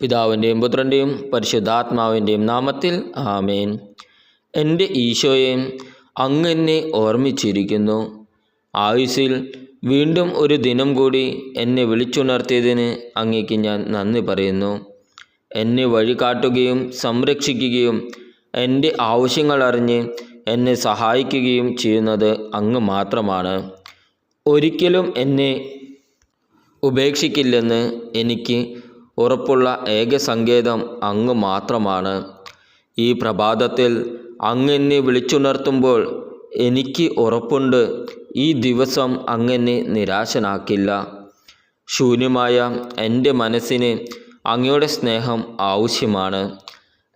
പിതാവിന്റെയും പുത്രന്റെയും പരിശുദ്ധാത്മാവിന്റെയും നാമത്തിൽ ആമേൻ. എന്റെ ഈശോയെ അങ്ങ് എന്നെ ഓർമ്മിച്ചിരിക്കുന്നു. ആയുസ്സിൽ വീണ്ടും ഒരു ദിനം കൂടി എന്നെ വിളിച്ചുണർത്തിയതിന് അങ്ങേക്ക് ഞാൻ നന്ദി പറയുന്നു. എന്നെ വഴി കാട്ടുകയും സംരക്ഷിക്കുകയും എന്റെ ആവശ്യങ്ങൾ അറിഞ്ഞ് എന്നെ സഹായിക്കുകയും ചെയ്യുന്നത് അങ്ങ് മാത്രമാണ്. ഒരിക്കലും എന്നെ ഉപേക്ഷിക്കില്ലെന്ന് എനിക്ക് ഉറപ്പുള്ള ഏക സങ്കേതം അങ്ങ് മാത്രമാണ്. ഈ പ്രഭാതത്തിൽ അങ്ങെന്നെ വിളിച്ചുണർത്തുമ്പോൾ എനിക്ക് ഉറപ്പുണ്ട്. ഈ ദിവസം അങ്ങെന്നെ നിരാശനാക്കില്ല. ശൂന്യമായ എന്റെ മനസ്സിന് അങ്ങയുടെ സ്നേഹം ആവശ്യമാണ്.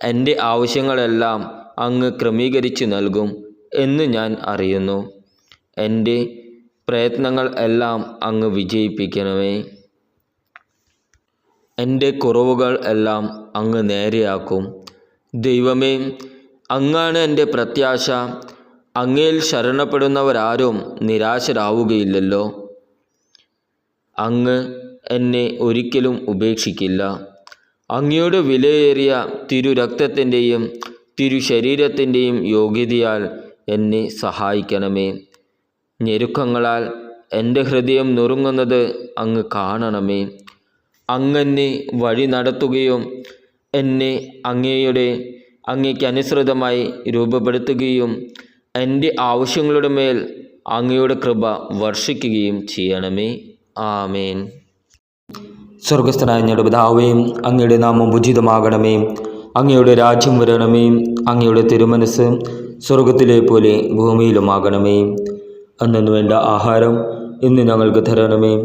എന്റെ ആവശ്യങ്ങളെല്ലാം അങ്ങ് ക്രമീകരിച്ച് നൽകും എന്ന് ഞാൻ അറിയുന്നു. എന്റെ പ്രയത്നങ്ങൾ എല്ലാം അങ്ങ് വിജയിപ്പിക്കണമേ. എന്റെ കുറവുകൾ എല്ലാം അങ്ങ് നേരെയാക്കും. ദൈവമേ അങ്ങാണ് എന്റെ പ്രത്യാശ. അങ്ങയിൽ ശരണപ്പെടുന്നവരാരും നിരാശരാവുകയില്ലല്ലോ. അങ്ങ് എന്നെ ഒരിക്കലും ഉപേക്ഷിക്കില്ല. അങ്ങയുടെ വിലയേറിയ തിരു രക്തത്തിന്റെയും തിരു ശരീരത്തിന്റെയും യോഗ്യതയാൽ എന്നെ സഹായിക്കണമേ. ഞെരുക്കങ്ങളാൽ എന്റെ ഹൃദയം നുറുങ്ങുന്നത് അങ്ങ് കാണണമേ. അങ്ങെന്നെ വഴി നടത്തുകയും എന്നെ അങ്ങയുടെ അങ്ങയ്ക്ക് അനുസൃതമായി രൂപപ്പെടുത്തുകയും എന്റെ ആവശ്യങ്ങളുടെ മേൽ അങ്ങയുടെ കൃപ വർഷിക്കുകയും ചെയ്യണമേ. ആമേൻ. സ്വർഗസ്ഥനായ ഞങ്ങളുടെ പിതാവേ അങ്ങയുടെ നാമം ഉചിതമാകണമേ. അങ്ങയുടെ രാജ്യം വരണമേ. അങ്ങയുടെ തിരുമനസ് സ്വർഗത്തിലെ പോലെ ഭൂമിയിലുമാകണമേ. അന്നു വേണ്ട ആഹാരം ഇന്ന് ഞങ്ങൾക്ക് തരണമേ.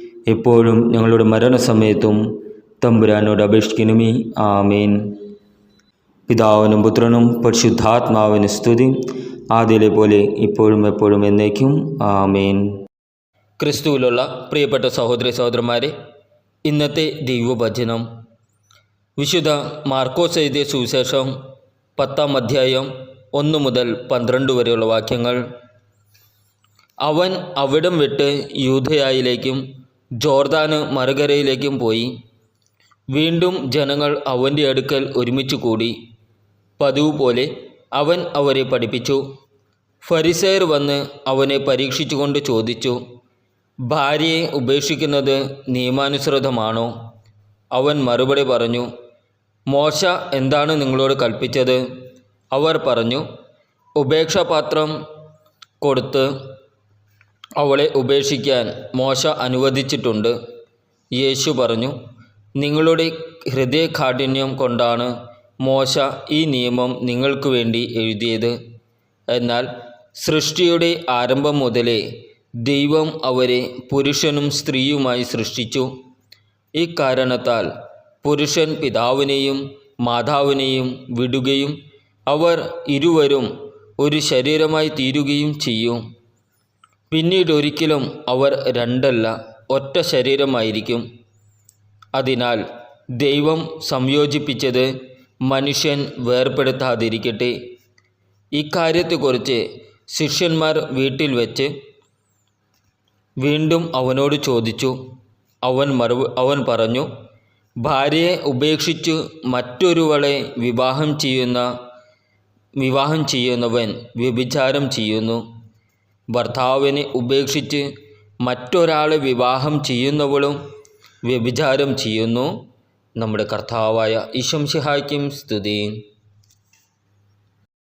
എപ്പോഴും ഞങ്ങളുടെ മരണസമയത്തും തമ്പുരാനോട് അപേക്ഷിക്കണമേ. ആമേൻ. പിതാവിനും പുത്രനും പരിശുദ്ധാത്മാവിന് സ്തുതി. ആദ്യയിലെ പോലെ ഇപ്പോഴും എപ്പോഴും എന്നേക്കും. ആമേൻ. ക്രിസ്തുവിലുള്ള പ്രിയപ്പെട്ട സഹോദരി സഹോദരന്മാരെ ഇന്നത്തെ ദൈവഭജനം വിശുദ്ധ മാർക്കോസ് എഴുതിയ സുവിശേഷം പത്താം അധ്യായം ഒന്ന് മുതൽ പന്ത്രണ്ട് വരെയുള്ള വാക്യങ്ങൾ. അവൻ അവിടം വിട്ട് യൂധയായിലേക്കും ജോർദാന് മറുകരയിലേക്കും പോയി. വീണ്ടും ജനങ്ങൾ അവന്റെ അടുക്കൽ ഒരുമിച്ച് കൂടി. പതിവ് പോലെ അവൻ അവരെ പഠിപ്പിച്ചു. ഫരിസേർ വന്ന് അവനെ പരീക്ഷിച്ചുകൊണ്ട് ചോദിച്ചു ഭാര്യയെ ഉപേക്ഷിക്കുന്നത് നിയമാനുസൃതമാണോ? അവൻ മറുപടി പറഞ്ഞു മോശ എന്താണ് നിങ്ങളോട് കൽപ്പിച്ചത്? അവർ പറഞ്ഞു ഉപേക്ഷാപാത്രം കൊടുത്ത് അവളെ ഉപേക്ഷിക്കാൻ മോശ അനുവദിച്ചിട്ടുണ്ട്. യേശു പറഞ്ഞു നിങ്ങളുടെ ഹൃദയകാഠിന്യം കൊണ്ടാണ് മോശ ഈ നിയമം നിങ്ങൾക്ക് വേണ്ടി എഴുതിയത്. എന്നാൽ സൃഷ്ടിയുടെ ആരംഭം മുതലേ ദൈവം അവരെ പുരുഷനും സ്ത്രീയുമായി സൃഷ്ടിച്ചു. ഇക്കാരണത്താൽ പുരുഷൻ പിതാവിനെയും മാതാവിനെയും വിടുകയും അവർ ഇരുവരും ഒരു ശരീരമായി തീരുകയും ചെയ്യും. പിന്നീട് ഒരിക്കലും അവർ രണ്ടല്ല ഒറ്റ ശരീരമായിരിക്കും. അതിനാൽ ദൈവം സംയോജിപ്പിച്ചത് മനുഷ്യൻ വേർപെടുത്താതിരിക്കട്ടെ. ഇക്കാര്യത്തെക്കുറിച്ച് ശിഷ്യന്മാർ വീട്ടിൽ വെച്ച് വീണ്ടും അവനോട് ചോദിച്ചു. അവൻ മറു അവൻ പറഞ്ഞു ഭാര്യയെ ഉപേക്ഷിച്ചു മറ്റൊരുവളെ വിവാഹം ചെയ്യുന്ന വിവാഹം ചെയ്യുന്നവൻ വ്യഭിചാരം ചെയ്യുന്നു. ഭർത്താവിനെ ഉപേക്ഷിച്ച് മറ്റൊരാളെ വിവാഹം ചെയ്യുന്നവളും വ്യഭിചാരം ചെയ്യുന്നു. നമ്മുടെ കർത്താവായ ഇഷംഷിഹായ്ക്കും സ്തുതി.